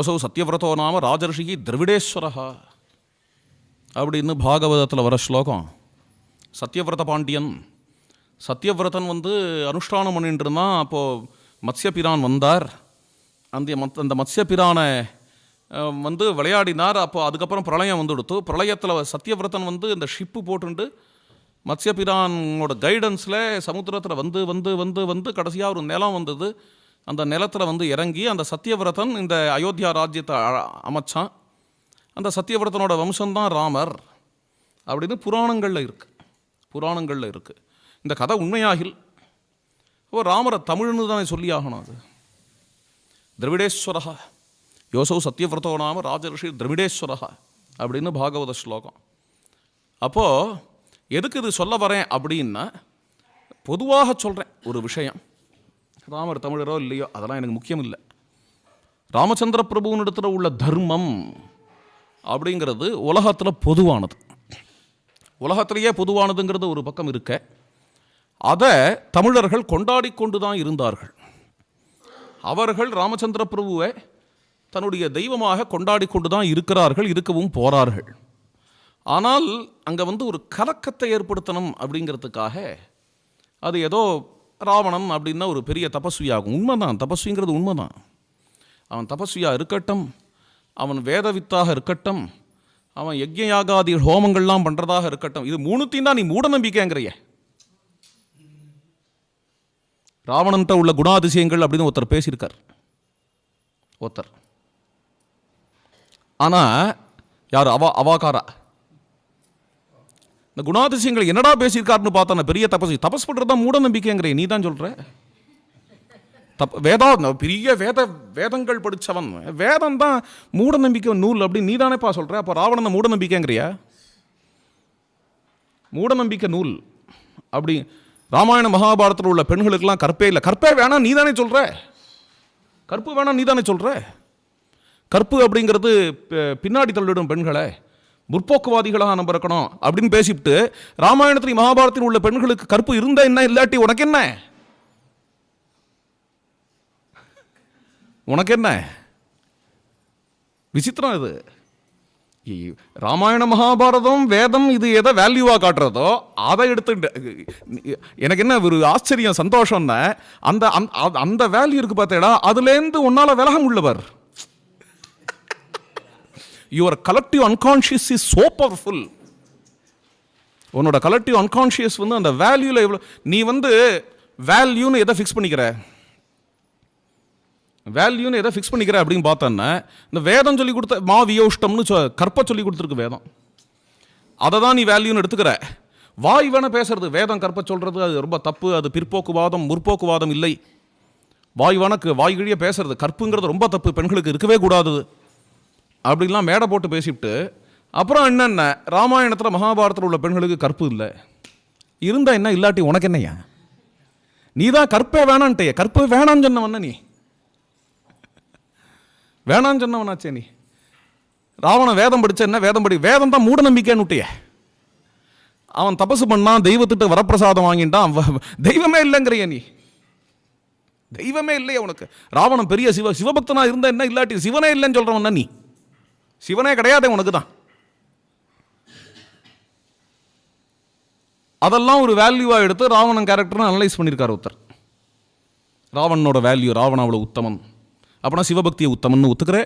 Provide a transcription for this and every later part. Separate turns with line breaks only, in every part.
யோசௌ சத்யவிரதோ நாம ராஜர்ஷிகி திரவிடேஸ்வரஹா அப்படின்னு பாகவதத்தில் வர ஸ்லோகம். சத்யவிரத பாண்டியன். சத்யவிரதன் வந்து அனுஷ்டானம் பண்ணிட்டு இருந்தான். அப்போது மத்ஸ்யபிரான் வந்தார். அந்த மத் அந்த மத்ஸ்யபிரானை வந்து விளையாடினார். அப்போ அதுக்கப்புறம் பிரளயம் வந்து கொடுத்து பிரளயத்தில் சத்யவிரதன் வந்து இந்த ஷிப்பு போட்டுண்டு மத்ஸ்யபிரானோட கைடன்ஸில் சமுத்திரத்தில் வந்து வந்து வந்து வந்து கடைசியாக ஒரு நிலம் வந்தது. அந்த நிலத்தில் வந்து இறங்கி அந்த சத்யவிரதன் இந்த அயோத்தியா ராஜ்யத்தை அமைச்சான். அந்த சத்யவிரதனோட வம்சம்தான் ராமர் அப்படின்னு புராணங்களில் இருக்குது புராணங்களில் இருக்குது இந்த கதை உண்மையாகில் ஓ ராமரை தமிழ்னு தானே சொல்லி ஆகணும் அது. திரவிடேஸ்வரகா யோசௌ சத்தியவிரதோ நாம ராஜரிஷி திரவிடேஸ்வரகா அப்படின்னு பாகவத ஸ்லோகம். அப்போது எதுக்கு இது சொல்ல வரேன் அப்படின்னா பொதுவாக சொல்கிறேன் ஒரு விஷயம். ராமர் தமிழரோ இல்லையோ? அதெல்லாம் எனக்கு முக்கியம் இல்லை. ராமச்சந்திர பிரபுவனிடத்தில் உள்ள தர்மம் அப்படிங்கிறது உலகத்தில் பொதுவானது. உலகத்திலேயே பொதுவானதுங்கிறது ஒரு பக்கம் இருக்க. அதை தமிழர்கள் கொண்டாடி கொண்டு தான் இருந்தார்கள். அவர்கள் ராமச்சந்திர பிரபுவை தன்னுடைய தெய்வமாக கொண்டாடி கொண்டு தான் இருக்கிறார்கள் இருக்கவும் போறார்கள். ஆனால் அங்கே வந்து ஒரு கலக்கத்தை ஏற்படுத்தணும் அப்படிங்கிறதுக்காக அது ஏதோ ராவணன் அப்படின்னா ஒரு பெரிய தபஸ்வியாகும். உண்மைதான் தபஸ்விங்கிறது உண்மைதான். அவன் தபஸ்வியாக இருக்கட்டும் அவன் வேதவித்தாக இருக்கட்டும் அவன் யஜ்யாகாதி ஹோமங்கள்லாம் பண்ணுறதாக இருக்கட்டும். இது மூணுத்தையும் தான் நீ மூட நம்பிக்கைங்கிறைய ராவணன்ட்ட உள்ள குணாதிசயங்கள் அப்படின்னு ஒருத்தர் பேசியிருக்கார். ஒருத்தர். ஆனால் யார்? அவா அவாக்காரா இந்த குணாதிசயங்கள் என்னடா பேசியிருக்காருன்னு பார்த்தா பெரிய தபஸ் தபஸ் பண்ணுறது தான் மூட நம்பிக்கைங்கிறே நீ தான் சொல்கிற தப் வேதா பெரிய வேத வேதங்கள் படித்தவன் வேதம் தான் மூட நம்பிக்கை நூல் அப்படின்னு நீ தானேப்பா சொல்கிற அப்போ ராவணன் மூட நம்பிக்கைங்கிறியா? மூட நம்பிக்கை நூல். அப்படி ராமாயண மகாபாரதத்தில் உள்ள பெண்களுக்கெல்லாம் கற்பே இல்லை. கற்பே வேணாம் நீ தானே சொல்கிற கற்பு வேணாம் நீ தானே சொல்கிற கற்பு அப்படிங்கிறது பின்னாடி தள்ளிடும் பெண்களை. முற்போக்குவாதிகளாக நம்ம இருக்கணும் அப்படின்னு பேசிவிட்டு ராமாயணத்தில் மகாபாரதத்தில் உள்ள பெண்களுக்கு கற்பு இருந்தா என்ன? இல்லாட்டி உனக்கு என்ன? உனக்கு என்ன? விசித்திரம் இது. ராமாயண மகாபாரதம் வேதம் இது எதை வேல்யூவாக காட்டுறதோ அதை எடுத்து எனக்கு என்ன ஒரு ஆச்சரியம் சந்தோஷம்னா அந்த அந்த- அந்த வேல்யூ இருக்கு பார்த்தேடா அதுலேருந்து உன்னால விலக உள்ளவர் your collective unconscious is so powerful உன்னோட கலெக்டிவ் அன்கான்ஷியஸ் வந்து அந்த வேல்யூவில் எவ்வளோ நீ வந்து வேல்யூன்னு எதை ஃபிக்ஸ் பண்ணிக்கிற? வேல்யூன்னு எதை ஃபிக்ஸ் பண்ணிக்கிற அப்படின்னு பார்த்தோன்னா இந்த வேதம் சொல்லி கொடுத்த மா வியோஷ்டம்னு சொ கற்ப சொல்லி கொடுத்துருக்கு வேதம். அதை தான் நீ வேல்யூன்னு எடுத்துக்கிற. வாய் வேணால் பேசுறது வேதம் கற்ப சொல்கிறது அது ரொம்ப தப்பு அது பிற்போக்குவாதம் முற்போக்குவாதம் இல்லை. வாய் வேணக்கு வாய் கிழிய பேசுறது கற்புங்கிறது ரொம்ப தப்பு பெண்களுக்கு இருக்கவே கூடாது. அப்படிலாம் மேடை போட்டு பேசிவிட்டு அப்புறம் என்னென்ன? ராமாயணத்தில் மகாபாரத்தில் உள்ள பெண்களுக்கு கற்பு இல்லை. இருந்தா என்ன இல்லாட்டி உனக்கு என்னையா நீ தான் கற்பே வேணான்ட்டே கற்பு வேணான்னு சொன்னவன நீ? வேணான்னு சொன்னவனாச்சே நீ? ராவணன் வேதம் படித்த என்ன? வேதம் படி வேதம் தான் மூட நம்பிக்கைன்னு விட்டியே. அவன் தபசு பண்ணான் தெய்வத்திட்ட வரப்பிரசாதம் வாங்கிட்டான். தெய்வமே இல்லைங்கிறிய நீ. தெய்வமே இல்லையே உனக்கு. ராவணன் பெரிய சிவ சிவபக்தனா இருந்தா என்ன? இல்லாட்டி சிவனே இல்லைன்னு சொல்றவன் நீ? சிவனே கிடையாது உனக்கு தான் அதெல்லாம் ஒரு வேல்யூவாக எடுத்து ராவணன் கேரக்டர்னு அனலைஸ் பண்ணியிருக்கார் ஒருத்தர். ராவணனோட வேல்யூ ராவணன் அவ்வளோ உத்தமன். அப்படின்னா சிவபக்தியை உத்தமன்னு ஒத்துக்கிற?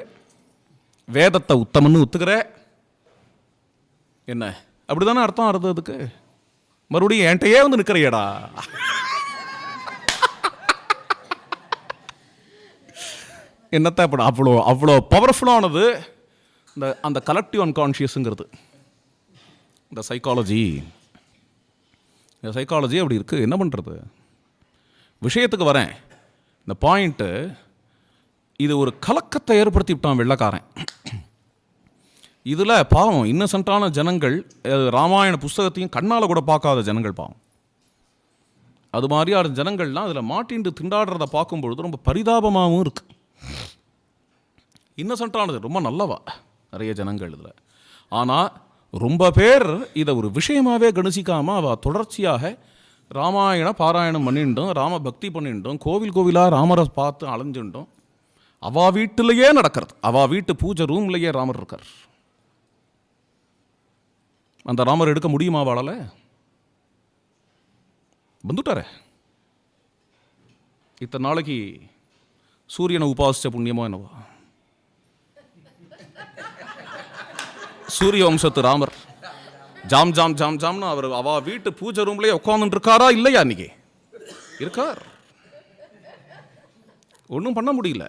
வேதத்தை உத்தமன்னு ஒத்துக்கிற? என்ன? அப்படிதானே அர்த்தம் வருது அதுக்கு? மறுபடியும் என்கிட்டயே வந்து நிற்கிறையடா என்னத்த அப்படி அவ்வளோ அவ்வளோ பவர்ஃபுல்லானது இந்த அந்த கலெக்டிவ் அன்கான்ஷியஸுங்கிறது இந்த சைக்காலஜி இந்த சைக்காலஜி அப்படி இருக்குது என்ன பண்ணுறது விஷயத்துக்கு வரேன். இந்த பாயிண்ட்டு இது ஒரு கலக்கத்தை ஏற்படுத்தி விட்டான் வெள்ளக்காரன். இதில் பாவம் இன்னசென்ட்டான ஜனங்கள் ராமாயண புஸ்தகத்தையும் கண்ணால் கூட பார்க்காத ஜனங்கள் பாவம். அது மாதிரியான ஜனங்கள்லாம் அதில் மாட்டின்று திண்டாடுறத பார்க்கும்பொழுது ரொம்ப பரிதாபமாகவும் இருக்குது இன்னசென்ட்டானது ரொம்ப நல்லவா? நிறைய ஜனங்கள் இதில். ஆனால் ரொம்ப பேர் இதை ஒரு விஷயமாகவே கணிசிக்காமல் அவள் தொடர்ச்சியாக ராமாயண பாராயணம் பண்ணிட்டோம் ராம பக்தி பண்ணிட்டோம் கோவில் கோவிலாக ராமரை பார்த்து அலைஞ்சுட்டோம் அவா வீட்டிலேயே நடக்கிறது. அவா வீட்டு பூஜை ரூம்லேயே ராமர் இருக்கார். அந்த ராமர் எடுக்க முடியுமா அவளால? வந்துட்டாரே. இத்தனை நாளைக்கு சூரியனை உபாசிச்ச புண்ணியமோ என்னவா. சூரிய வம்சத்து ராமர். ஜாம் ஜாம் ஜாம் ஜாம்னு அவர் அவ வீட்டு பூஜை ரூம்லயே உட்காந்துட்டு இருக்காரா இல்லையா இன்னைக்கு இருக்கார். ஒன்றும் பண்ண முடியல.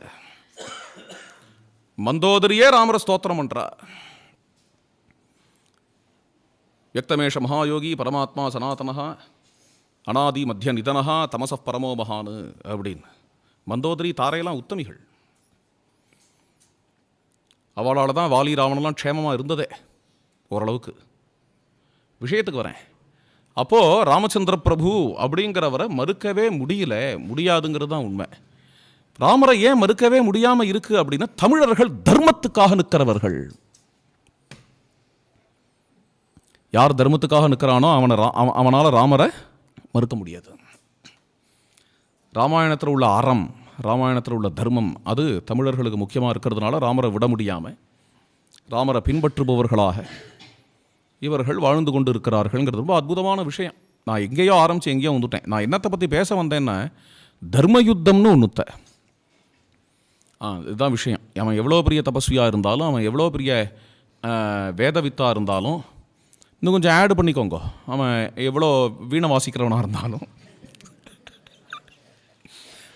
மந்தோதரியே ராமர ஸ்தோத்திரம் பண்ணுறா வியக்தமேஷ மகாயோகி பரமாத்மா சனாதனஹா அனாதி மத்திய நிதனஹா தமச பரமோ மகானு அப்படின்னு. மந்தோதரி தாரையெல்லாம் உத்தமிகள். அவளால் தான் வாலி ராவணெல்லாம் க்ஷேமமாக இருந்ததே ஓரளவுக்கு. விஷயத்துக்கு வரேன். அப்போது ராமச்சந்திர பிரபு அப்படிங்கிறவரை மறுக்கவே முடியல முடியாதுங்கிறது தான் உண்மை. ராமரை ஏன் மறுக்கவே முடியாமல் இருக்குது அப்படின்னா தமிழர்கள் தர்மத்துக்காக நிற்கிறவர்கள். யார் தர்மத்துக்காக நிற்கிறானோ அவனை ரா- அவ- ராமரை மறுக்க முடியாது. ராமாயணத்தில் உள்ள அறம் ராமாயணத்தில் உள்ள தர்மம் அது தமிழர்களுக்கு முக்கியமாக இருக்கிறதுனால ராமரை விட முடியாமல் ராமரை பின்பற்றுபவர்களாக இவர்கள் வாழ்ந்து கொண்டு இருக்கிறார்கள்ங்கிறது ரொம்ப அற்புதமான விஷயம். நான் எங்கேயோ ஆரம்பித்து எங்கேயோ வந்துட்டேன். நான் என்னத்தை பற்றி பேச வந்தேன்னா தர்ம யுத்தம்னு ஒன்றுத்த ஆ இதுதான் விஷயம். அவன் எவ்வளோ பெரிய தபஸ்வியாக இருந்தாலும் அவன் எவ்வளோ பெரிய வேதவித்தாக இருந்தாலும் இன்னும் கொஞ்சம் ஆட் பண்ணிக்கோங்க. அவன் எவ்வளோ வீணை வாசிக்கிறவனாக இருந்தாலும்.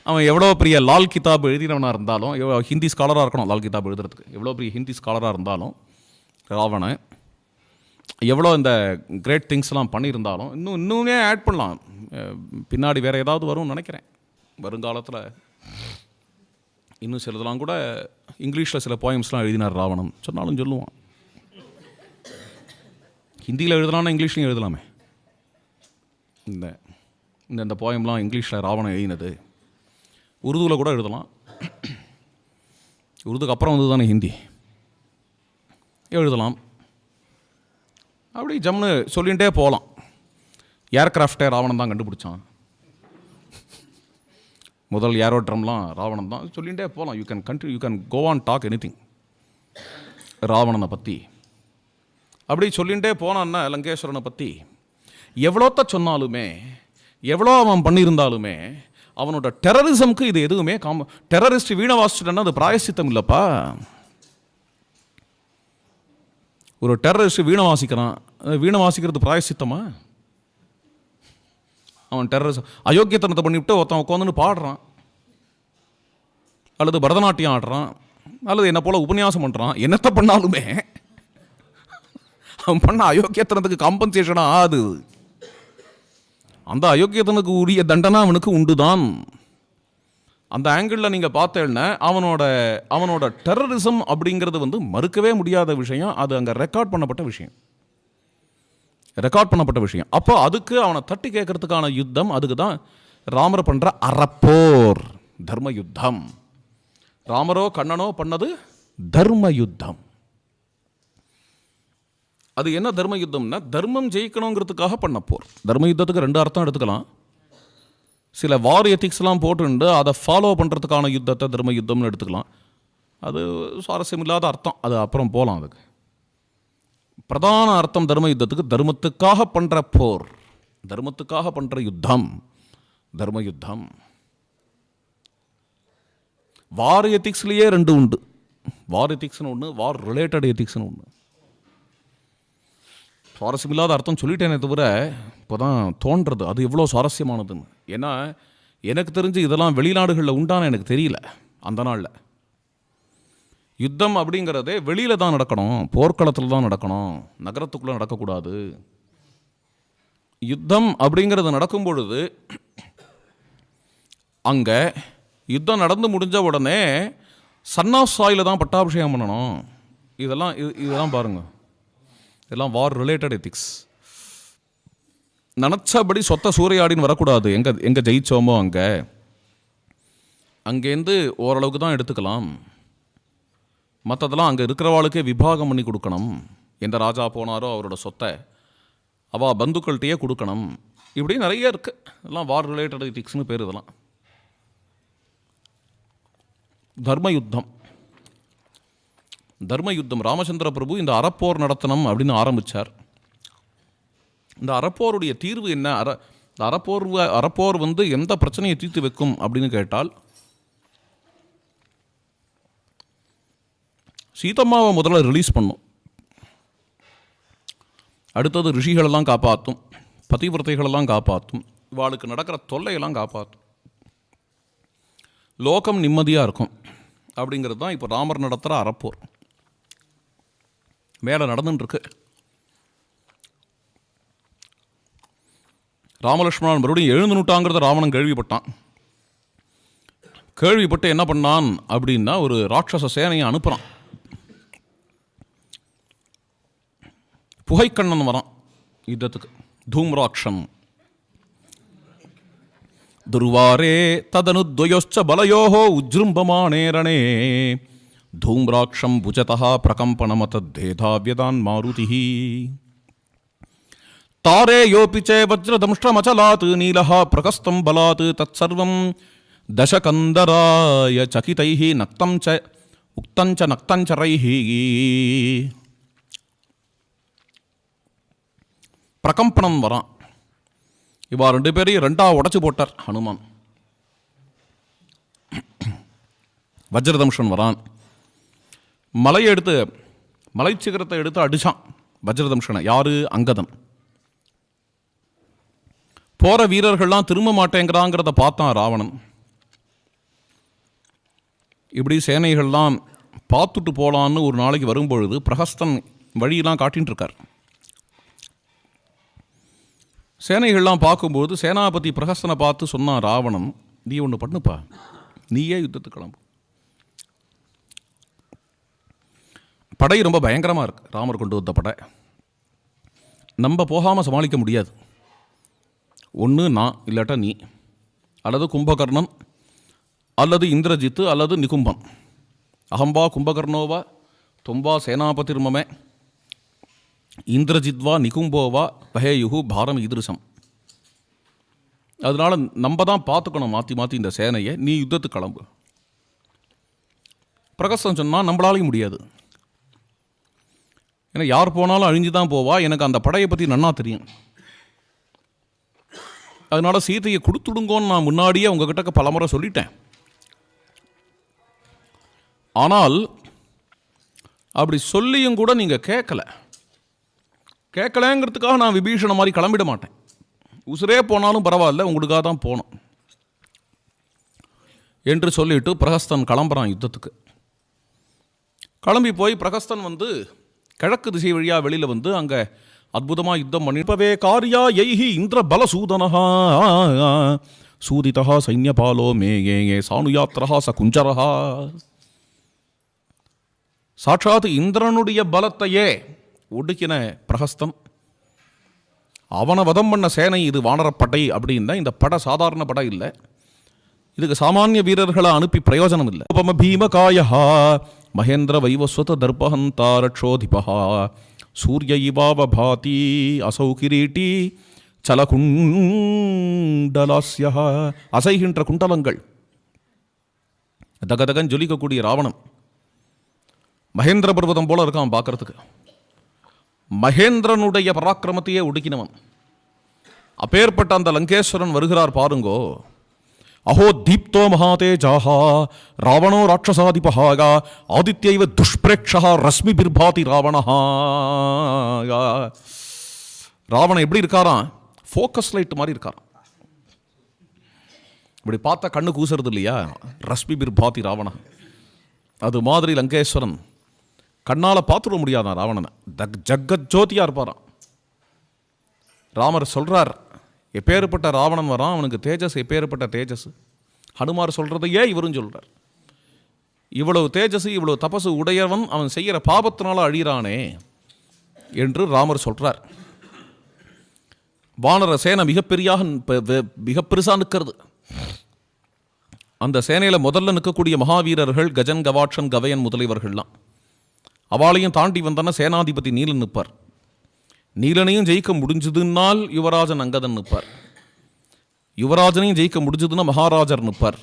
அவன் எவ்வளோ பெரிய லால் கிதாப் எழுதினவனாக இருந்தாலும் எவ்வளோ ஹிந்தி ஸ்காலராக இருக்கணும் லால் கிதாப் எழுதுறதுக்கு. எவ்வளோ பெரிய ஹிந்தி ஸ்காலராக இருந்தாலும் ராவணன் எவ்வளோ இந்த கிரேட் திங்ஸ்லாம் பண்ணியிருந்தாலும் இன்னும் இன்னுமே ஆட் பண்ணலாம். பின்னாடி வேறு ஏதாவது வரும்னு நினைக்கிறேன். வருங்காலத்தில் இன்னும் சிலதெல்லாம் கூட இங்கிலீஷில் சில போயம்ஸ்லாம் எழுதினார் ராவணன். சொன்னாலும் சொல்லுவான். ஹிந்தியில் எழுதலாம்னா இங்கிலீஷ்லையும் எழுதலாமே. இந்த இந்த இந்த போயம்லாம் இங்கிலீஷில் ராவணன் எழுதினது. உருதுவில் கூட எழுதலாம். உருதுக்கு அப்புறம் வந்து தானே ஹிந்தி. எழுதலாம். அப்படி ஜம்னு சொல்லிகிட்டே போகலாம் ஏர்க்ராஃப்டே ராவணன் தான் கண்டுபிடிச்சான். முதல் ஏரோட்ரம்லாம் ராவணன் தான். சொல்லிகிட்டே போகலாம் you can country you can go on talk any ராவணனை பற்றி அப்படி சொல்லிகிட்டே போனான்னா லங்கேஸ்வரனை பற்றி எவ்வளோத்த சொன்னாலுமே எவ்வளோ அவன் பண்ணியிருந்தாலுமே அவனோட டெரரிசம்க்கு இது எதுவுமே காம டெரரிஸ்ட் வீணை வாசிச்சுட்டேன்னா அது பிராயசித்தம் இல்லைப்பா. ஒரு டெரரிஸ்ட் வீணை வாசிக்கிறான் வீணை வாசிக்கிறது பிராயசித்தமா? அவன் டெரரிசம் அயோக்கியத்தனத்தை பண்ணிவிட்டு ஒருத்தன் உட்காந்துன்னு பாடுறான். அல்லது பரதநாட்டியம் ஆடுறான் அல்லது என்ன போல் உபன்யாசம் பண்ணுறான் என்னத்தை பண்ணாலுமே அவன் பண்ண அயோக்கியத்தனத்துக்கு காம்பன்சேஷனாக ஆகுது. அந்த அயோக்கியத்தனுக்கு உரிய தண்டனை அவனுக்கு உண்டுதான். அந்த ஆங்கிளில் நீங்கள் பார்த்தேன்னா அவனோட அவனோட டெரரிசம் அப்படிங்கிறது வந்து மறுக்கவே முடியாத விஷயம். அது அங்கே ரெக்கார்ட் பண்ணப்பட்ட விஷயம். ரெக்கார்ட் பண்ணப்பட்ட விஷயம். அப்போ அதுக்கு அவனை தட்டி கேட்கறதுக்கான யுத்தம் அதுக்கு தான் ராமர் பண்ணுற அறப்போர் தர்ம யுத்தம். ராமரோ கண்ணனோ பண்ணது தர்ம யுத்தம். அது என்ன தர்ம யுத்தம்னா தர்மம் ஜெயிக்கணுங்கிறதுக்காக பண்ண போர். தர்ம யுத்தத்துக்கு ரெண்டு அர்த்தம் எடுத்துக்கலாம். சில வார் எத்திக்ஸ்லாம் போட்டுண்டு அதை ஃபாலோ பண்ணுறதுக்கான யுத்தத்தை தர்ம யுத்தம்னு எடுத்துக்கலாம். அது சுவாரஸ்யம் இல்லாத அர்த்தம். அது அப்புறம் போகலாம் அதுக்கு. பிரதான அர்த்தம் தர்ம யுத்தத்துக்கு தர்மத்துக்காக பண்ணுற போர். தர்மத்துக்காக பண்ணுற யுத்தம். தர்ம யுத்தம். வார் எத்திக்ஸ்லேயே ரெண்டு உண்டு. வார் எத்திக்ஸ்னு ஒன்று வார் ரிலேட்டட் எத்திக்ஸ்னு ஒன்று சுவாரஸ்யம் இல்லாத அர்த்தம் சொல்லிட்டேனே தவிர இப்போ தான் தோன்றது. அது எவ்வளோ சுவாரஸ்யமானதுன்னு. ஏன்னா எனக்கு தெரிஞ்சு இதெல்லாம் வெளிநாடுகளில் உண்டான எனக்கு தெரியல அந்த நாளில். யுத்தம் அப்படிங்கிறதே வெளியில் தான் நடக்கணும் போர்க்களத்தில் தான் நடக்கணும் நகரத்துக்குள்ளே நடக்கக்கூடாது. யுத்தம் அப்படிங்கிறது நடக்கும் பொழுது அங்கே யுத்தம் நடந்து முடிஞ்ச உடனே சன் சாயில் தான் பட்டாபிஷேகம் பண்ணணும். இதெல்லாம் இது இதெல்லாம் பாருங்கள் இதெல்லாம் வார் ரிலேட்டட் எத்திக்ஸ் நினச்சபடி சொத்த சூறையாடின்னு வரக்கூடாது. எங்கே எங்கே ஜெயித்தோமோ அங்கே. அங்கேருந்து ஓரளவுக்கு தான் எடுத்துக்கலாம். மற்றதெல்லாம் அங்கே இருக்கிறவாளுக்கே விபாகம் பண்ணி கொடுக்கணும். எந்த ராஜா போனாரோ அவரோட சொத்தை அவள் பந்துக்கள்கிட்டயே கொடுக்கணும். இப்படி நிறைய இருக்குது இதெல்லாம் வார் ரிலேட்டட் எத்திக்ஸ்னு பேர் இதெல்லாம். தர்ம யுத்தம் தர்ம யுத்தம் ராமச்சந்திர பிரபு இந்த அறப்போர் நடத்தணும் அப்படின்னு ஆரம்பித்தார் இந்த அறப்போருடைய தீர்வு என்ன? அற இந்த அறப்போர் அறப்போர் வந்து எந்த பிரச்சனையை தீர்த்து வைக்கும் அப்படின்னு கேட்டால் சீதம்மாவை முதல்ல ரிலீஸ் பண்ணும். அடுத்தது ரிஷிகளெல்லாம் காப்பாற்றும் பதிவிரத்தைகளெல்லாம் காப்பாற்றும் இவாளுக்கு நடக்கிற தொல்லையெல்லாம் காப்பாற்றும் லோகம் நிம்மதியாக இருக்கும் அப்படிங்கிறது தான் இப்போ ராமர் நடத்துகிற அறப்போர். வேலை நடந்துட்டுருக்கு ராமலட்சுமணன் மறுபடியும் எழுந்துனுட்டாங்கிறத ராவணன் கேள்விப்பட்டான். கேள்விப்பட்டு என்ன பண்ணான் அப்படின்னா ஒரு ராட்சச சேனையை அனுப்புகிறான் புகைக்கண்ணன் வரான் யுத்தத்துக்கு. துருவாரே துர்வாரே ததனுத்வயோச்ச பலயோः உஜ்ரும்பமா நேரனே ధూమ్రాక్షం భుజత ప్రకంపనమతద్ధేధావ్యదాన్ మారుతి తారే యోపిచే వజ్రదంష్టమచలాత్ నీల ప్రకస్తం బలాత్ తత్సర్వం దశకందరాయ చకితై నక్తం చ ఉక్తం చ నక్తం చరై பிரகம்பனம் வரான் இவா ரெண்டு பேரையும் ரெண்டாக உடச்சி போட்டார் ஹனுமான் வஜ்ரதம்ஷன் வரான் மலையை எடுத்து மலைச்சிகரத்தை எடுத்து அடிச்சான் வஜ்ரதம்ஷனை. யார்? அங்கதன். போகிற வீரர்கள்லாம் திரும்ப மாட்டேங்கிறாங்கிறத பார்த்தான் ராவணன். இப்படி சேனைகள்லாம் பார்த்துட்டு போகலான்னு ஒரு நாளைக்கு வரும்பொழுது பிரகஸ்தன் வழியெல்லாம் காட்டின்னு இருக்கார் சேனைகள்லாம் பார்க்கும்போது சேனாபதி பிரகஸ்தனை பார்த்து சொன்னான் ராவணன் நீ ஒன்று பண்ணுப்பா. நீயே யுத்தத்துக்கு கிளம்பு. படை ரொம்ப பயங்கரமாக இருக்கு. ராமர் கொண்டு வந்த படை. நம்ம போகாமல் சமாளிக்க முடியாது. ஒன்று நான் இல்லாட்டா நீ. அல்லது கும்பகர்ணன் அல்லது இந்திரஜித்து அல்லது நிகும்பன். அகம்பா கும்பகர்ணோவா தொம்பா சேனாபதிர்மமே. இந்திரஜித்வா நிகும்போவா பஹேயுகு பாரம் ஈதிருஷம். அதனால் நம்ம தான் பார்த்துக்கணும் மாற்றி மாற்றி இந்த சேனையை. நீ யுத்தத்துக்கு கிளம்பு. பிரகசன் சொன்னால் நம்மளாலையும் முடியாது. ஏன்னா யார் போனாலும் அழிஞ்சு தான் போவா. எனக்கு அந்த படையை பற்றி நன்னா தெரியும். அதனால சீதையை கொடுத்துடுங்கோன்னு நான் முன்னாடியே உங்ககிட்ட பலமுறை சொல்லிட்டேன். ஆனால் அப்படி சொல்லியும் கூட நீங்கள் கேட்கலை கேட்கலங்கிறதுக்காக நான் விபீஷண மாதிரி கிளம்பிட மாட்டேன். உசுரே போனாலும் பரவாயில்ல உங்களுக்காக தான் போனோம். என்று சொல்லிட்டு பிரகஸ்தன் கிளம்புறான் யுத்தத்துக்கு. கிளம்பி போய் பிரகஸ்தன் வந்து கிழக்கு திசை வழியாக வெளியில் வந்து அங்கே அற்புதமாக யுத்தம் பண்ணிப்பவே காரியா எய்ஹி இந்திர பலசூதனஹா சூதிதா சைன்யபாலோ மே ஏ ஏ ச குஞ்சரஹா சாட்சாத் இந்திரனுடைய பலத்தையே ஒடுக்கின பிரகஸ்தம் அவனை வதம் பண்ண சேனை இது வானரப்படை அப்படின்னா இந்த படை சாதாரண படை இல்லை. இதுக்கு சாமானிய வீரர்களை அனுப்பி பிரயோஜனம் இல்லை உபம பீமகாயா மகேந்திர வைவஸ்வத தர்பஹந்தாரட்சோதிபஹா சூரிய இவாவ பாதி அசௌ கிரீட்டி சலகுண்டலாஸ்ய அசைகின்ற குண்டலங்கள். தகதகன் ஜொலிக்கக்கூடிய ராவணம் மகேந்திர பர்வதம் போல இருக்கான் பார்க்கறதுக்கு. மகேந்திரனுடைய பராக்கிரமத்தையே ஒடுக்கினவன். அப்பேற்பட்ட அந்த லங்கேஸ்வரன் வருகிறார் பாருங்கோ. அஹோ தீப்தோ மகாதேஜாக ராவணோ ராட்சசாதிபஹாகா ஆதித்யைவ துஷ்பிரேட்சா ரஸ்மி பிர்பாதி ராவணஹா ராவணன் எப்படி இருக்காராம் ஃபோக்கஸ் லைட் மாதிரி இருக்காராம் இப்படி பார்த்தா கண்ணு கூசுறது இல்லையா? ரஸ்மி பிர்பாதி ராவணா அது மாதிரி லங்கேஸ்வரன். கண்ணால் பார்த்துட முடியாதான் ராவணனை? தக் ஜக்கத் ஜோதியாக இருப்பாராம். ராமர் சொல்கிறார் எப்பேற்பட்ட ராவணன் வரான் அவனுக்கு தேஜஸ் எப்பேற்பட்ட தேஜஸ். ஹனுமார் சொல்றதையே இவரும் சொல்கிறார் இவ்வளவு தேஜஸ் இவ்வளவு தபசு உடையவன் அவன் செய்கிற பாபத்தினால அழிகிறானே என்று ராமர் சொல்கிறார் வானர சேனை மிகப்பெரியாக பெ- மிக பெருசாக நிற்கிறது. அந்த சேனையில் முதல்ல நிற்கக்கூடிய மகாவீரர்கள் கஜன் கவாட்சன் கவயன் முதலியவர்கள்லாம். அவளையும் தாண்டி வந்தன சேனாதிபதி நீலன் நிற்பார். நீலனையும் ஜெயிக்க முடிஞ்சதுன்னால் யுவராஜன் அங்கதன் நிற்பார். யுவராஜனையும் ஜெயிக்க முடிஞ்சதுன்னா மகாராஜர் நிற்பார்.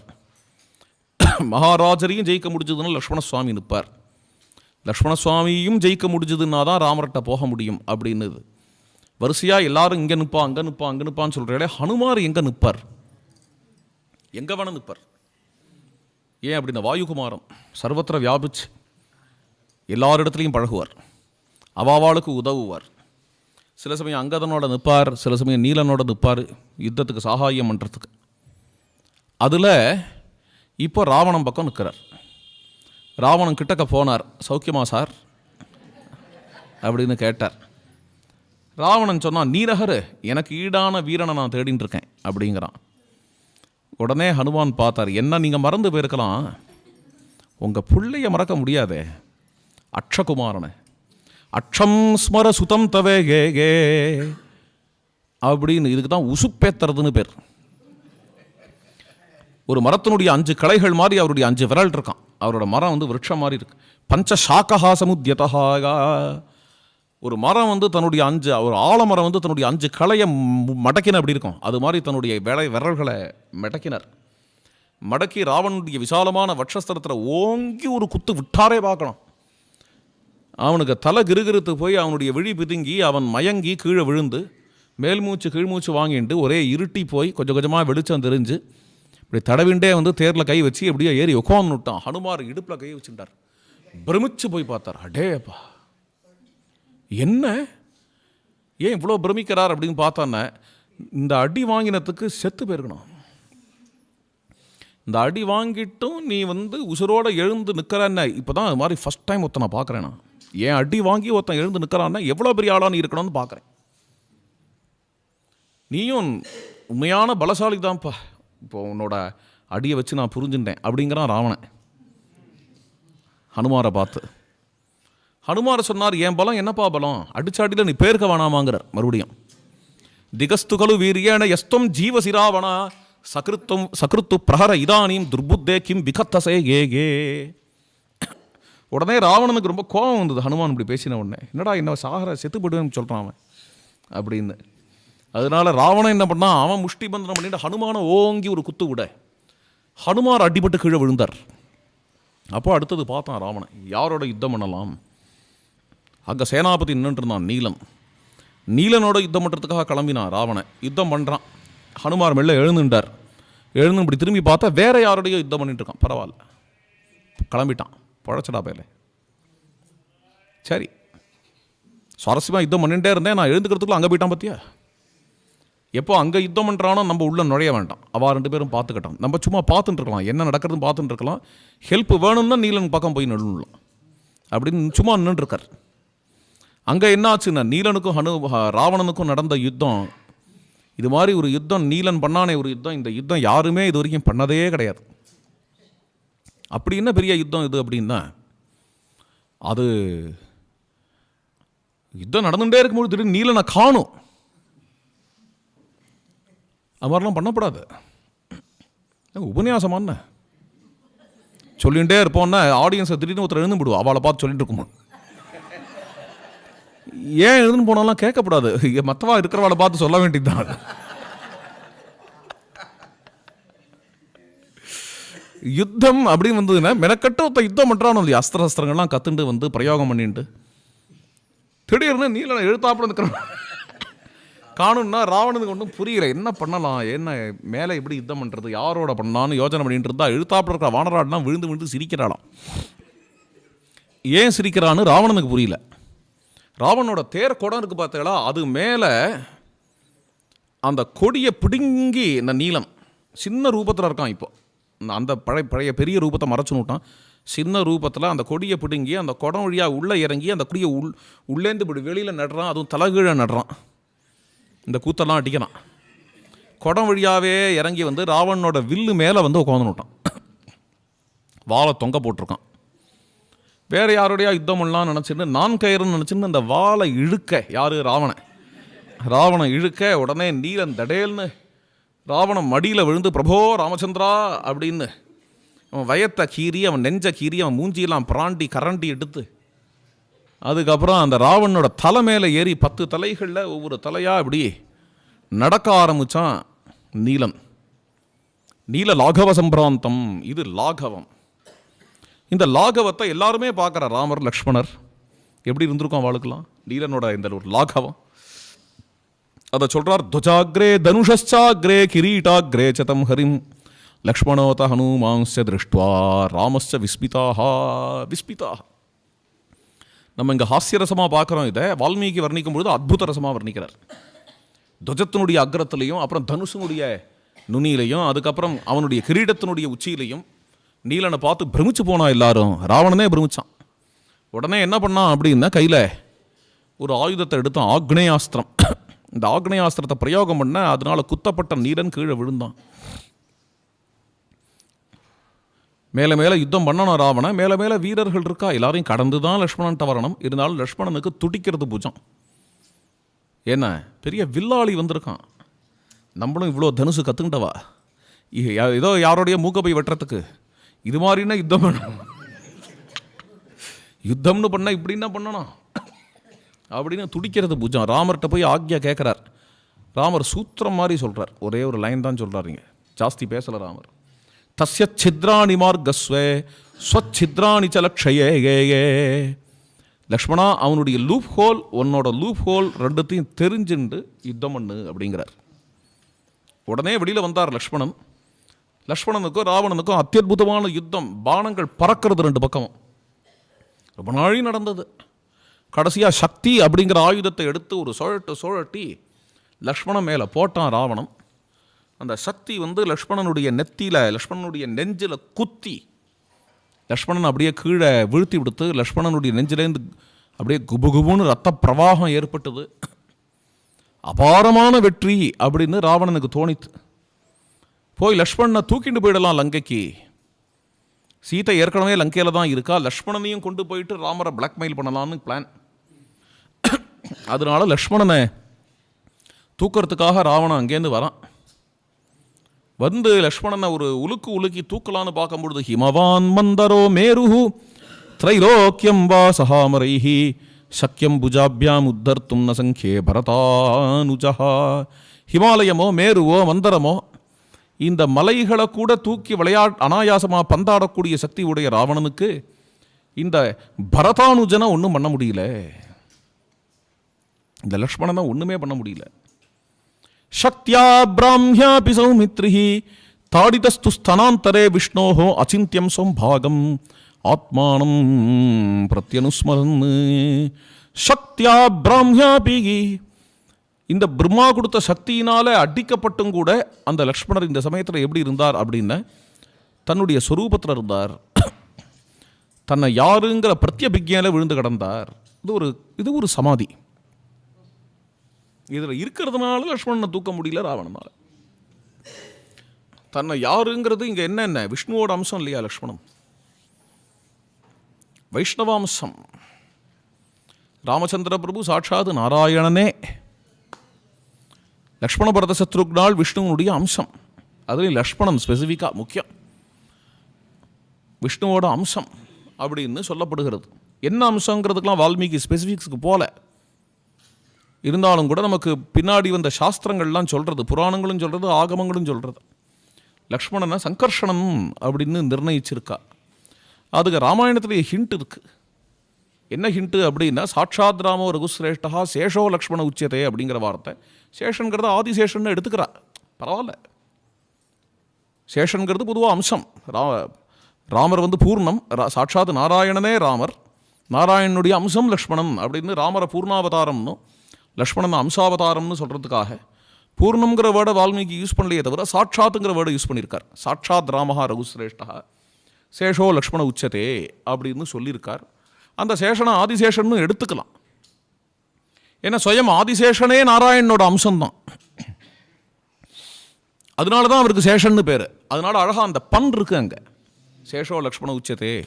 மகாராஜரையும் ஜெயிக்க முடிஞ்சதுன்னா லக்ஷ்மண சுவாமி நிற்பார். லக்ஷ்மண சுவாமியும் ஜெயிக்க முடிஞ்சதுன்னா தான் ராமர்கிட்ட போக முடியும் அப்படின்னுது. வரிசையாக எல்லாரும் இங்கே நிற்பா அங்கே நிற்பா அங்கே நிற்பான்னு சொல்கிறீங்களே ஹனுமார் எங்கே நிற்பார்? எங்கே வேணால் நிற்பார். ஏன் அப்படின்னா வாயுகுமாரம் சர்வத்திர வியாபிச்சு எல்லாரிடத்துலையும் பழகுவார். அவாவாளுக்கு உதவுவார். சில சமயம் அங்கதனோட நிற்பார் சில சமயம் நீலனோட நிற்பார் யுத்தத்துக்கு சாகாயம் பண்ணுறதுக்கு அதில் இப்போ ராவணன் பக்கம் நிற்கிறார் ராவணன் கிட்டக்க போனார் சௌக்கியமா சார்? அப்படின்னு கேட்டார். ராவணன் சொன்னான் நீரகரு எனக்கு ஈடான வீரனை நான் தேடின்னு இருக்கேன் அப்படிங்கிறான். உடனே ஹனுமான் பார்த்தார் என்ன நீங்கள் மறந்து போயிருக்கலாம். உங்கள் பிள்ளைய மறக்க முடியாதே. அக்ஷகுமாரனை. அக்ஷம் ஸ்மர சுதம் தவே கே கே. அப்படின்னு இதுக்கு தான் உசுப்பேத்துறதுன்னு பேர். ஒரு மரத்தினுடைய அஞ்சு கிளைகள் மாதிரி அவருடைய அஞ்சு விரல் இருக்கான். அவரோட மரம் வந்து விருட்சம் மாதிரி இருக்கு. பஞ்ச சாக்கஹா சமுத்தியதா ஒரு மரம் வந்து தன்னுடைய அஞ்சு ஒரு ஆலமரம் வந்து தன்னுடைய அஞ்சு களையை மடக்கின அப்படி இருக்கும். அது மாதிரி தன்னுடைய வேலை விரல்களை மடக்கினார். மடக்கி ராவனுடைய விசாலமான வட்சஸ்தலத்தில் ஓங்கி ஒரு குத்து விட்டாரே பார்க்கணும் அவனுக்கு தலை கிருகிருத்து போய் அவனுடைய விழி பிதுங்கி அவன் மயங்கி கீழே விழுந்து மேல் மூச்சு கீழ் மூச்சு வாங்கிட்டு ஒரே இருட்டி போய் கொஞ்சம் கொஞ்சமாக வெளிச்சம் தெரிஞ்சு இப்படி தடவிண்டே வந்து தேரில் கை வச்சு எப்படியோ ஏறி உட்காந்து விட்டான். ஹனுமார் இடுப்பில் கை வச்சுட்டார். பிரமிச்சு போய் பார்த்தார். அடேப்பா என்ன? ஏன் இவ்வளோ பிரமிக்கிறார் அப்படின்னு பார்த்தானே? இந்த அடி வாங்கினத்துக்கு செத்து போயிருக்கணும். இந்த அடி வாங்கிட்டும் நீ வந்து உசுரோடு எழுந்து நிற்கிறன்ன இப்போ தான் அது மாதிரி ஃபஸ்ட் டைம் ஒருத்தனை பார்க்குறேன் நான். ஏன் அடி வாங்கி ஒருத்தன் எழுந்து நிற்கிறான்னா எவ்வளோ பெரிய ஆளா நீ இருக்கணும்னு பார்க்குறேன் நீயும் உண்மையான பலசாலி தான்ப்பா இப்போ உன்னோட அடியை வச்சு நான் புரிஞ்சுட்டேன் அப்படிங்கிறான் ராவணன். ஹனுமாரை பார்த்து. ஹனுமாரை சொன்னார் என் பலம் என்னப்பா பலம்? அடிச்சாடியில் நீ பேர்க்க வேணாமாங்கிறார் மறுபடியும். திகஸ்துகலு வீரியேன எஸ்தம் ஜீவசிராவணா சகிருத்தம் சகிருத்து பிரஹர இதானியும் துர்புத்தே கிம் விகத்தசே ஏ ஏ உடனே ராவணனுக்கு ரொம்ப கோபம் வந்தது. ஹனுமான் இப்படி பேசின உடனே என்னடா என்ன சாகர செத்துப்படுவேன்னு சொல்கிறான் அவன் அப்படின்னு. அதனால ராவணன் என்ன பண்ணான்? அவன் முஷ்டி பந்தனம் பண்ணிட்டு ஹனுமானை ஓங்கி ஒரு குத்து விட ஹனுமார் அடிபட்டு கீழே விழுந்தார். அப்போ அடுத்தது பார்த்தான் ராவணன். யாரோட யுத்தம் பண்ணலாம்? அங்கே சேனாபதி நின்றுருந்தான் நீலன். நீலனோட யுத்தம் பண்ணுறதுக்காக கிளம்பினான் ராவணன். யுத்தம் பண்ணுறான் ஹனுமார் மெல்ல எழுந்துட்டார். எழுந்து இப்படி திரும்பி பார்த்தா வேற யாரோடையோ யுத்தம் பண்ணிட்டு இருக்கான். பரவாயில்ல. கிளம்பிட்டான். பழச்சடா பேர்ல சரி. சுவாரஸ்யமாக யுத்தம் பண்ணிட்டே இருந்தேன். நான் எழுந்துக்கிறதுக்குள்ள அங்கே போயிட்டான் பார்த்தியா எப்போ அங்கே யுத்தம் பண்ணுறானோ நம்ம உள்ளே நுழைய வேண்டாம். அவள் ரெண்டு பேரும் பார்த்துக்கிட்டோம் நம்ம சும்மா பார்த்துட்டு இருக்கலாம். என்ன நடக்கிறதுன்னு பார்த்துட்டு இருக்கலாம். ஹெல்ப் வேணும்னா நீலன் பக்கம் போய் நின்றுலாம் அப்படின்னு சும்மா நின்றுருக்கார் அங்கே என்ன ஆச்சுன்னா நீலனுக்கும் ஹனு ராவணனுக்கும் நடந்த யுத்தம். இது மாதிரி ஒரு யுத்தம் நீலன் பண்ணானே ஒரு யுத்தம். இந்த யுத்தம் யாருமே இது வரைக்கும் பண்ணதே கிடையாது. அப்படி என்ன பெரிய யுத்தம் இது அப்படின்னா அது யுத்தம் நடந்துகிட்டே இருக்கும்போது திடீர்னு நீலனை காணும். அது மாதிரிலாம் பண்ணக்கூடாது ஏங்க, உபன்யாசமான சொல்லிகிட்டே இருப்போம்னா ஆடியன்ஸை திடீர்னு ஒருத்தர் எழுந்து விடுவோம் அவளை பார்த்து சொல்லிட்டு இருக்குமா ஏன் எழுதுன்னு போனாலாம் கேட்கக்கூடாது மற்றவா இருக்கிறவளை பார்த்து சொல்ல வேண்டியதுதான் யுத்தம் அப்படின்னு வந்ததுன்னா மெனக்கட்டு யுத்தம் பண்ணுறானோ இல்லையா? அஸ்திர அஸ்திரங்கள்லாம் கத்துண்டு வந்து பிரயோகம் பண்ணிட்டு திடீர்னு நீல எழுத்தாப்புல இருக்கிறான் காணும்னா ராவணனுக்கு ஒன்றும் புரியல. என்ன பண்ணலாம்? என்ன மேலே எப்படி யுத்தம் பண்ணுறது யாரோட பண்ணலான்னு யோசனை பண்ணிட்டு இருந்தா எழுத்தாப்புல இருக்கிற வானராடெலாம் விழுந்து விழுந்து சிரிக்கிறாளாம். ஏன் சிரிக்கிறான்னு ராவணனுக்கு புரியல. ராவனோட தேர் குடம் இருக்குது பார்த்தீங்களா? அது மேலே அந்த கொடியை பிடுங்கி இந்த நீலம் சின்ன ரூபத்தில் இருக்கான் இப்போ. அந்த பழைய பழைய பெரிய ரூபத்தை மறைச்சு விட்டான் சின்ன ரூபத்தில் அந்த கொடியை பிடுங்கி அந்த குடம் வழியாக உள்ளே இறங்கி அந்த கொடியை உள் உள்ளேந்து இப்படி வெளியில் நடுறான் அதுவும் தலைகீழ நடுறான். இந்த கூத்தெல்லாம் அடிக்கிறான். குடம் வழியாகவே இறங்கி வந்து ராவணனோட வில்லு மேலே வந்து உட்காந்து விட்டான் வாழை தொங்க போட்டிருக்கான். வேறு யாரோடைய யுத்தமெல்லாம் நினச்சிட்டு நான் கயிறுன்னு நினச்சின்னு அந்த வாழை இழுக்க யார்? ராவணன். ராவணன் இழுக்க உடனே நீலன் தடேல்னு ராவணம் மடியில் விழுந்து பிரபோ ராமச்சந்திரா அப்படின்னு அவன் வயத்தை கீறி அவன் நெஞ்ச கீறி அவன் மூஞ்சியெல்லாம் பிராண்டி கரண்டி எடுத்து அதுக்கப்புறம் அந்த ராவணனோட தலை மேலே ஏறி பத்து தலைகளில் ஒவ்வொரு தலையாக இப்படி நடக்க ஆரம்பித்தான் நீலன். நீல லாகவ சம்பிராந்தம் இது லாகவம். இந்த லாகவத்தை எல்லாருமே பார்க்குற ராமர் லக்ஷ்மணர் எப்படி இருந்திருக்கும் அவளுக்கெல்லாம்? நீலனோட இந்த ஒரு லாகவம். அதை சொல்கிறார் துவஜாகிரே தனுஷாகிரே கிரீட்டாகிரே சதம் ஹரிம். லக்ஷ்மணோத ஹனுமான்ச திருஷ்டுவா ராமஸ்ய விஸ்மிதாஹா விஸ்மிதாக நம்ம இங்கே ஹாஸ்யரசமாக பார்க்குறோம் இதை வால்மீகி வர்ணிக்கும் பொழுது அத்புத ரசமாக வர்ணிக்கிறார். துவஜத்தினுடைய அக்ரத்திலையும் அப்புறம் தனுஷனுடைய நுனியிலையும் அதுக்கப்புறம் அவனுடைய கிரீடத்தினுடைய உச்சியிலையும் நீலனை பார்த்து பிரமிச்சு போனா எல்லாரும். ராவணனே பிரமிச்சான். உடனே என்ன பண்ணான் அப்படின்னா கையில் ஒரு ஆயுதத்தை எடுத்தான் ஆக்னேயாஸ்திரம். இந்த ஆக்னேயாஸ்திரத்தை பிரயோகம் பண்ண அதனால் குத்தப்பட்ட நீரன் கீழே விழுந்தான். மேலே மேலே யுத்தம் பண்ணணும் ராவணன் மேலே மேலே வீரர்கள் இருக்கா? எல்லாரையும் கடந்து தான் லக்ஷ்மணன்ட்ட வரணும். இருந்தாலும் லக்ஷ்மணனுக்கு துடிக்கிறது பூஜம். என்ன? பெரிய வில்லாளி வந்திருக்கான். நம்மளும் இவ்வளோ தனுசு கற்றுக்கிட்டவா ஏதோ யாரோடைய மூக்க போய் வெட்டுறதுக்கு? இது மாதிரின்னா யுத்தம் பண்ணணும். யுத்தம்னு பண்ண இப்படி என்ன பண்ணணும்? அப்படின்னு துடிக்கிறது பூஜம். ராமர்கிட்ட போய் ஆக்யா கேட்குறார் ராமர் சூத்திரம் மாதிரி சொல்கிறார் ஒரே ஒரு லைன் தான் சொல்கிறாருங்க ஜாஸ்தி பேசலை ராமர். தஸ்ய சித்ராணி மார்க்கஸ்வே ஸ்வச்சித்ராணி சலக்ஷயே ஏ லக்ஷ்மணா அவனுடைய லூப் ஹோல் உன்னோட லூப் ஹோல் ரெண்டுத்தையும் தெரிஞ்சுண்டு யுத்தம் பண்ணு அப்படிங்கிறார். உடனே வெளியில் வந்தார் லக்ஷ்மணன். லக்ஷ்மணனுக்கும் ராவணனுக்கும் அத்தியுதமான யுத்தம். பானங்கள் பறக்கிறது ரெண்டு பக்கமும். ரொம்ப நாழி நடந்தது. கடைசியாக சக்தி அப்படிங்கிற ஆயுதத்தை எடுத்து ஒரு சுழட்டு சுழட்டி லக்ஷ்மணன் மேலே போட்டான் ராவணன். அந்த சக்தி வந்து லக்ஷ்மணனுடைய நெத்தியில் லக்ஷ்மணனுடைய நெஞ்சில் குத்தி லக்ஷ்மணன் அப்படியே கீழே வீழ்த்தி விடுத்து லக்ஷ்மணனுடைய நெஞ்சிலேருந்து அப்படியே குபுகுபுன்னு ரத்த பிரவாகம் ஏற்பட்டது. அபாரமான வெற்றி அப்படின்னு ராவணனுக்கு தோணித்து. போய் லக்ஷ்மணனை தூக்கிட்டு போயிடலாம் லங்கைக்கு. சீதை ஏற்கனவே லங்கையில் தான் இருக்கா. லக்ஷ்மணனையும் கொண்டு போயிட்டு ராமரை பிளாக்மெயில் பண்ணலான்னு பிளான் அதனால லக்ஷ்மணனை தூக்கிறதுக்காக ராவணன் அங்கேருந்து வரான். வந்து லக்ஷ்மணனை ஒரு உலுக்கு உலுக்கி தூக்கலான்னு பார்க்கும்பொழுது ஹிமவான் மந்தரோ மேருஹு திரைலோக்கியம் வா சகாமரைஹி சக்கியம் புஜாபியாம் உத்தர்த்தும் ந சங்கே பரதானுஜா ஹிமாலயமோ மேருவோ மந்தரமோ இந்த மலைகளை கூட தூக்கி விளையா அனாயாசமாக பந்தாடக்கூடிய சக்தி உடைய ராவணனுக்கு இந்த பரதானுஜனை ஒன்றும் பண்ண முடியல. இந்த லக்ஷ்மணனை ஒன்றுமே பண்ண முடியல. சக்தியா பிராமியாபி மித்ரிஹி தாடிதஸ்து ஸ்தனாந்தரே விஷ்ணோஹோ அச்சிந்தியம் சம்பாகம் ஆத்மானம் பிரத்யனுஸ்மரன் சக்தியா பிராமியாபி இந்த பிரம்மா கொடுத்த சக்தியினால் அடிக்கப்பட்டும் கூட அந்த லக்ஷ்மணர் இந்த சமயத்தில் எப்படி இருந்தார் அப்படின்னு தன்னுடைய சொரூபத்தில் இருந்தார். தன்னை யாருங்கிற பிரத்யபிக்யால விழுந்து கிடந்தார். இது ஒரு இது ஒரு சமாதி. இதில் இருக்கிறதுனால லக்ஷ்மணனை தூக்க முடியல ராவணனால். தன்னை யாருங்கிறது இங்கே என்ன என்ன? விஷ்ணுவோட அம்சம் இல்லையா லக்ஷ்மணன் வைஷ்ணவாம்சம். ராமச்சந்திர பிரபு சாட்சாத் நாராயணனே. லக்ஷ்மண பரத சத்ருக்னால் விஷ்ணுவனுடைய அம்சம். அதுலேயும் லக்ஷ்மணன் ஸ்பெசிஃபிக்காக முக்கியம். விஷ்ணுவோட அம்சம் அப்படின்னு சொல்லப்படுகிறது. என்ன அம்சங்கிறதுக்கெலாம் வால்மீகி ஸ்பெசிஃபிக்ஸுக்கு போல. இருந்தாலும் கூட நமக்கு பின்னாடி வந்த சாஸ்திரங்கள்லாம் சொல்கிறது புராணங்களும் சொல்கிறது ஆகமங்களும் சொல்கிறது லக்ஷ்மணனை சங்கர்ஷணம் அப்படின்னு நிர்ணயிச்சிருக்கா. அதுக்கு ராமாயணத்துலேயே ஹிண்ட் இருக்குது என்ன ஹிண்ட்டு அப்படின்னா சாட்சாத் ராமோ ரகுஸ்ரேஷ்டா சேஷோ லக்ஷ்மண உச்சியதே அப்படிங்கிற வார்த்தை. சேஷன்கிறத ஆதிசேஷன் எடுத்துக்கிறா. பரவாயில்ல. சேஷன்கிறது பொதுவாக அம்சம். ரா ராமர் வந்து பூர்ணம். ரா- சாட்சாத் நாராயணனே ராமர். நாராயணனுடைய அம்சம் லக்ஷ்மணன் அப்படின்னு ராமரை பூர்ணாவதாரம்னு லக்ஷ்மணன் அம்சாவதாரம்னு சொல்கிறதுக்காக பூர்ணம்ங்கிற வேர்டை வால்மீகி யூஸ் பண்ணலையே தவிர சாட்சாத்துங்கிற வேர்டை யூஸ் பண்ணியிருக்கார். சாட்சாத் ராமஹா ரகுசிரேஷ்டா சேஷோ லக்ஷ்மண உச்சதே அப்படின்னு சொல்லியிருக்கார். அந்த சேஷனை ஆதிசேஷன்னு எடுத்துக்கலாம். ஏன்னா சுயம் ஆதிசேஷனே நாராயணனோட அம்சம்தான். அதனால தான் அவருக்கு சேஷன்னு பேர். அதனால அழகாக அந்த பண் இருக்கு அங்கே. சேஷோ லக்ஷ்மண உச்சதே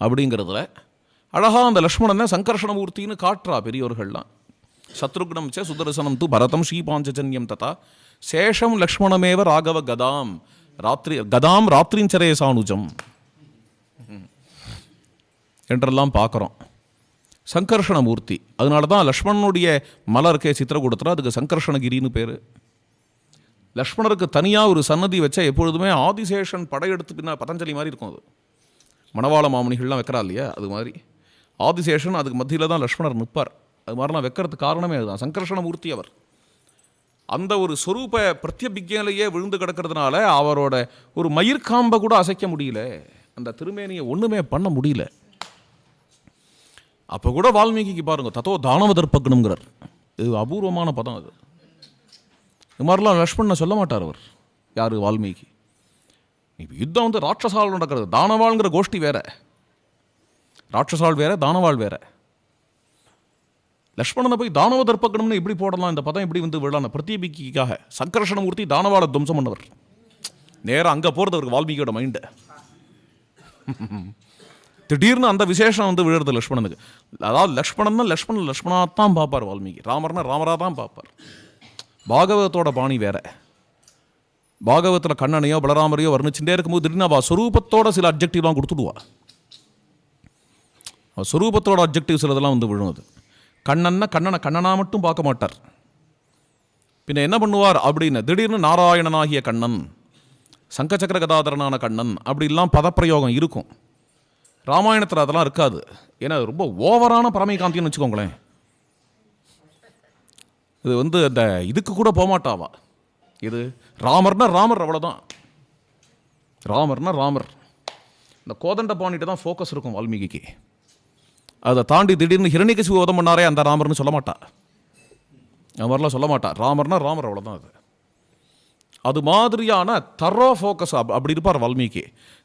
அப்படிங்கிறதுல அழகாக அந்த லக்ஷ்மணனை சங்கர்ஷணமூர்த்தின்னு காட்டுறா பெரியவர்கள்லாம் சத்ருக்னம் சே சுதர்சனம் து பரதம் ஸ்ரீபாஞ்சஜன்யம் ததா. சேஷம் லக்ஷ்மணமேவ ராகவ கதாம். ராத்திரி கதாம் ராத்திரிஞ்சரே சானுஜம் என்றெல்லாம் பார்க்குறோம். சங்கர்ஷணமூர்த்தி. அதனால தான் லக்ஷ்மணனுடைய மலர் இருக்கே சித்திரக்கூடத்தில் அதுக்கு சங்கர்ஷணகிரின்னு பேர். லக்ஷ்மணருக்கு தனியாக ஒரு சன்னதி வச்சா எப்பொழுதுமே ஆதிசேஷன் படையெடுத்து பின்னா பதஞ்சலி மாதிரி இருக்கும் அது. மணவாள மாமணிகள்லாம் வைக்கிறா இல்லையா? அது மாதிரி. ஆதிசேஷன் அதுக்கு மத்தியில் தான் லக்ஷ்மணர் நிற்பார். அது மாதிரிலாம் வைக்கிறதுக்கு காரணமே அதுதான். சங்கர்ஷணமூர்த்தி அவர். அந்த ஒரு சொரூப பிரத்யபிக்கையிலேயே விழுந்து கிடக்கிறதுனால அவரோட ஒரு மயிர்காம்பை கூட அசைக்க முடியல. அந்த திருமேனியை ஒன்றுமே பண்ண முடியல. அப்போ கூட வால்மீகிக்கு பாருங்கள் தத்தோ தானவ தர்ப்பகணுங்கிறார் இது அபூர்வமான பதம் அது. இது மாதிரிலாம் லக்ஷ்மணனை சொல்ல மாட்டார் அவர். யார் வால்மீகி? இப்போ யுத்தம் வந்து ராட்சசால் நடக்கிறது. தானவாள்ங்கிற கோஷ்டி வேற. ராட்சசால் வேற தானவாள் வேற. லக்ஷ்மணனை போய் தானவ தர்ப்பகணம்னு எப்படி போடலாம்? இந்த பதம் எப்படி வந்து விடலாம் பிரத்யபிக்காக சங்கர்ஷணமூர்த்தி தானவால துவம்சம் பண்ணவர் நேராக அங்கே போகிறது அவருக்கு வால்மீகியோட மைண்டு திடீர்னு அந்த விசேஷம் வந்து விழுறது லக்ஷ்மணனுக்கு. அதாவது லக்ஷ்மணன்னா லக்ஷ்மணன் லக்ஷ்மணா தான் பார்ப்பார் வால்மீகி. ராமர்னா ராமரா தான் பார்ப்பார். பாகவதத்தோட பாணி வேற. பாகவத்தில் கண்ணனையோ பலராமரையோ வர்ணிச்சுட்டே இருக்கும்போது திடீர்னு அவள் சொரூபத்தோட சில அப்ஜெக்டிவ்லாம் கொடுத்துடுவா. அவள் சொரூபத்தோட அப்ஜெக்டிவ் சிலதெல்லாம் வந்து விழும் அது. கண்ணன்னா கண்ணனை கண்ணனா மட்டும் பார்க்க மாட்டார். பின்ன என்ன பண்ணுவார்? அப்படின்னு திடீர்னு நாராயணனாகிய கண்ணன் சங்கச்சக்கர கதாதரனான கண்ணன் அப்படிலாம் பதப்பிரயோகம் இருக்கும். ராமாயணத்தில் அதெல்லாம் இருக்காது. ஏன்னா ரொம்ப ஓவரான பரமைகாந்தின்னு வச்சுக்கோங்களேன். இது வந்து அந்த இதுக்கு கூட போகமாட்டாவா இது ராமர்னா ராமர் அவ்வளோதான் ராமர்னா ராமர். இந்த கோதண்ட பாணிட்டு தான் ஃபோக்கஸ் இருக்கும் வால்மீகிக்கு. அதை தாண்டி திடீர்னு ஹிரணிகசிபு வதம் பண்ணாரே அந்த ராமர்னு சொல்ல மாட்டா. அவர்லாம் மாதிரிலாம் சொல்ல மாட்டா. ராமர்னா ராமர் அவ்வளோதான் அது. அது மாதிரியான தரோ ஃபோக்கஸ் அப் அப்படி இருப்பார் வால்மீகி.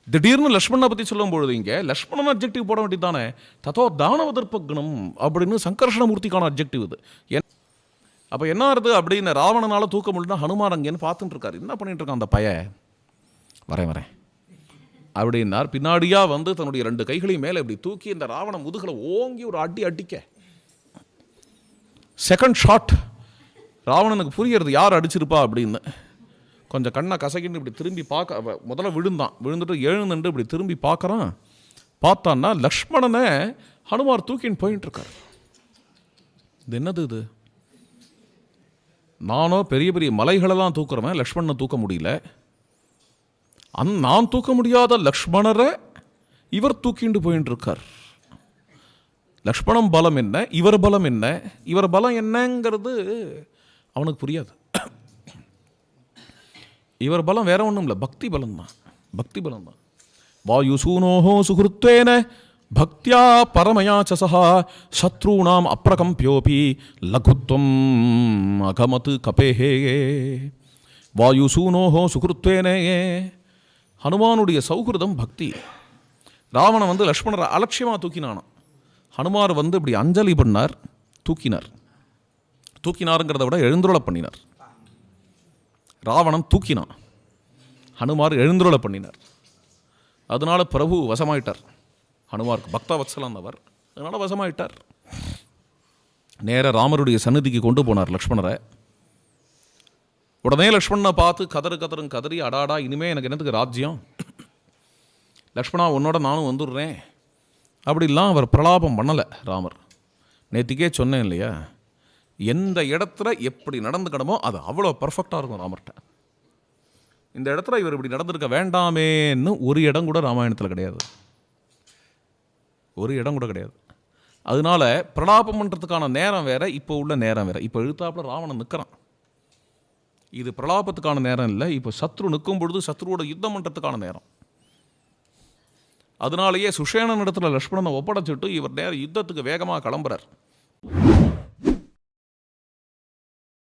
திடீர்னு லக்ஷ்மணனை பற்றி சொல்லும் பொழுது இங்கே லக்ஷ்மணன் அப்ஜெக்டிவ் போட வேண்டியது தானே தத்தோ தானவதர்ப்ப அப்படின்னு சங்கர்ஷணமூர்த்திக்கான அப்ஜெக்டிவ் இது. என் அப்போ என்ன ஆகுது அப்படின்னு ராவணனால் தூக்க முடியலன்னா ஹனுமான் அங்கேன்னு பார்த்துட்டு இருக்காரு. என்ன பண்ணிட்டு இருக்கான் அந்த பைய வரேன் வரேன். அப்படின்னார். பின்னாடியா வந்து தன்னுடைய ரெண்டு கைகளையும் மேலே இப்படி தூக்கி இந்த ராவண முதுகலை ஓங்கி ஒரு அடி அடிக்க. செகண்ட் ஷாட் ராவணனுக்கு புரியறது யார் அடிச்சிருப்பா அப்படின்னு. கொஞ்சம் கண்ணை கசக்கின்னு இப்படி திரும்பி பார்க்க முதல்ல விழுந்தான். விழுந்துட்டு எழுந்துட்டு இப்படி திரும்பி பார்க்குறான். பார்த்தான்னா லக்ஷ்மணனை ஹனுமார் தூக்கின்னு போயிட்டு இருக்கார் இது என்னது இது? நானோ பெரிய பெரிய மலைகளெல்லாம் தூக்குறவன் லக்ஷ்மணனை தூக்க முடியல. அந் நான் தூக்க முடியாத லக்ஷ்மணரை இவர் தூக்கிண்டு போயின்னு இருக்கார் லக்ஷ்மணம் பலம் என்ன? இவர் பலம் என்ன? இவர் பலம் என்னங்கிறது அவனுக்கு புரியாது. இவர் பலம் வேற ஒன்றும் இல்லை பக்தி பலம் தான் பக்தி பலம் தான் வாயு சூனோஹோ சுகிருத்வேன பக்தியா பரமயா சசா சத்ருணாம் அப்பிரகம்பியோபி லகுத்வம் அகமது கபேஹே. வாயு சூனோஹோ சுகிருத்வேனே ஹனுமானுடைய சௌஹிருதம் பக்தி. ராவணன் வந்து லக்ஷ்மணரை அலட்சியமாக தூக்கினானான் ஹனுமார் வந்து இப்படி அஞ்சலி பண்ணார் தூக்கினார். தூக்கினாருங்கிறத விட எழுந்துருளை பண்ணினார். ராவணன் தூக்கினான். ஹனுமார் எழுந்துருளை பண்ணினார். அதனால பிரபு வசமாயிட்டார். ஹனுமாருக்கு பக்த வத்சலம் அவர். அதனால் வசமாயிட்டார். நேராக ராமருடைய சன்னதிக்கு கொண்டு போனார் லக்ஷ்மணரை. உடனே லக்ஷ்மணனை பார்த்து கதறு கதறும் கதறி அடாடா இனிமே எனக்கு என்னத்துக்கு ராஜ்யம்? லக்ஷ்மணா உன்னோட நானும் வந்துடுறேன். அப்படிலாம் அவர் பிரலாபம் பண்ணலை ராமர். நேற்றுக்கே சொன்னேன் இல்லையா? எந்த இடத்துல எப்படி நடந்துக்கணுமோ அது அவ்வளோ பர்ஃபெக்டாக இருக்கும் ராமர்கிட்ட. இந்த இடத்துல இவர் இப்படி நடந்திருக்க வேண்டாமேன்னு ஒரு இடம் கூட ராமாயணத்தில் கிடையாது. ஒரு இடம் கூட கிடையாது. அதனால பிரலாபம் பண்ணுறதுக்கான நேரம் வேறு இப்போ உள்ள நேரம் வேறு. இப்போ எழுத்தாப்புல ராவணன் நிற்கிறான் இது பிரலாபத்துக்கான நேரம் இல்லை. இப்போ சத்ரு நிற்கும் பொழுது சத்ருவோட யுத்தம் பண்ணுறதுக்கான நேரம். அதனாலேயே சுஷேனன் இடத்துல லக்ஷ்மணனை ஒப்படைச்சிட்டு இவர் நேரம் யுத்தத்துக்கு வேகமாக கிளம்புறார்.